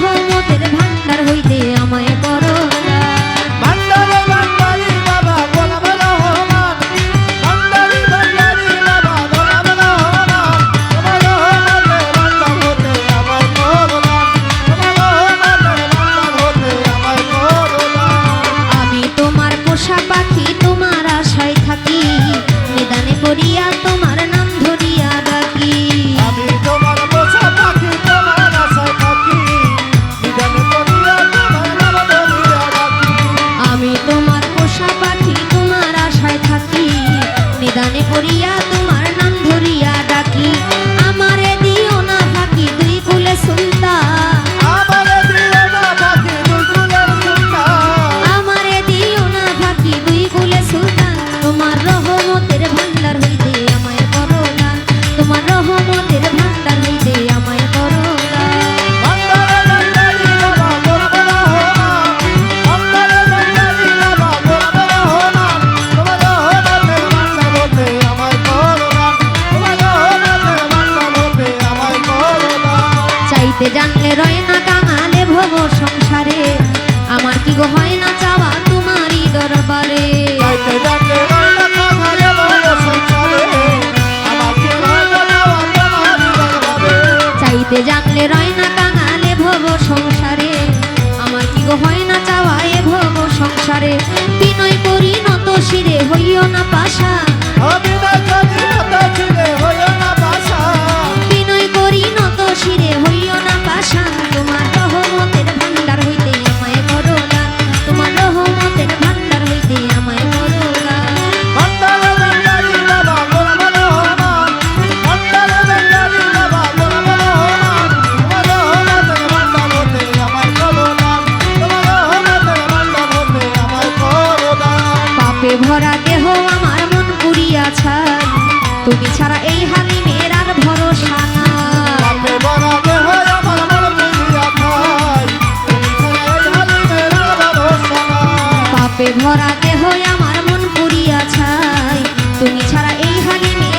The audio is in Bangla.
Bye-bye. চাইতে জানলে রয় না কাঙালে ভব সংসারে। আমাকে রয় না যাওয়া তোমারই দরবারে? চাইতে জানলে রয় না কাঙালে ভব সংসারে। আমার কি গো হয় না চাওয়া এ ভব সংসারে? বিনয় করি নত শিরে হইও না পাশা। পাপে ভরা দেহ আমার মন পুরিয়া ছাই। তুমি ছাড়া এই হালিমের আর ভরসা পাপে ভরা দেহ আমার মন পুরিয়া ছাই। তুমি ছাড়া এই হালি আর